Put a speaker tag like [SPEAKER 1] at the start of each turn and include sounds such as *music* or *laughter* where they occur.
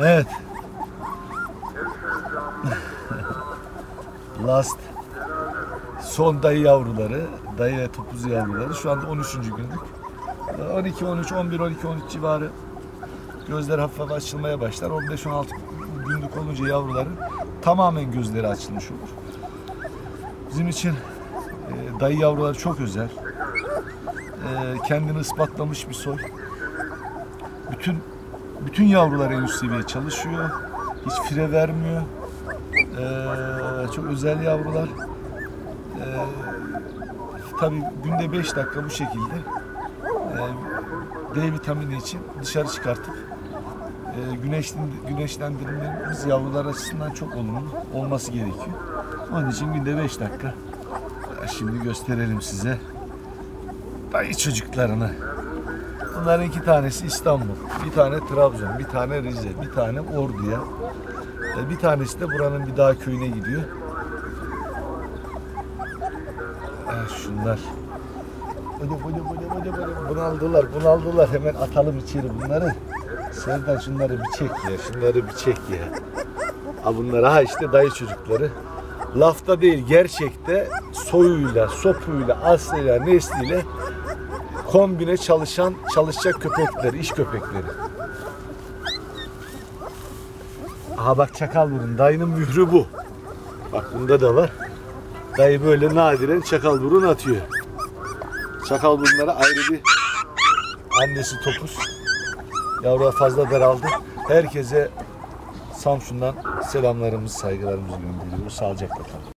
[SPEAKER 1] Evet. *laughs* Last son dayı yavruları, dayı ve topuz yavruları şu anda 13. günlük. 12, 13, 11, 12, 13 civarı gözler hafif açılmaya başlar. 15, 16 günlük olunca yavruların tamamen gözleri açılmış olur. Bizim için e, dayı yavruları çok özel. E, kendini ispatlamış bir soy. Bütün bütün yavrular en üst seviye çalışıyor. Hiç fire vermiyor. E, çok özel yavrular. E, tabii günde 5 dakika bu şekilde e, D vitamini için dışarı çıkartıp e, güneşlen, güneşlendirmemiz yavrular açısından çok olumlu olması gerekiyor. Onun için günde 5 dakika. Şimdi gösterelim size dayı çocuklarını. Bunların iki tanesi İstanbul, bir tane Trabzon, bir tane Rize, bir tane Ordu'ya. E, Bir tanesi de buranın bir dağ köyüne gidiyor. Ah, şunlar. Böyle böyle böyle böyle böyle bunaldılar, bunaldılar. Hemen atalım içeri bunları. Serdar şunları bir çek ya, şunları bir çek ya. Ha bunlar ha işte dayı çocukları. Lafta değil gerçekte soyuyla, sopuyla, aslıyla, nesliyle kombine çalışan, çalışacak köpekleri, iş köpekleri. Aha bak çakal burun. Dayının mührü bu. Bak bunda da var. Dayı böyle nadiren çakal burun atıyor. Çakal burunlara ayrı bir annesi topuz. Yavruya fazla daraldı. Herkese Samsun'dan selamlarımızı, saygılarımızı gönderiyoruz. Sağlıcakla kalın.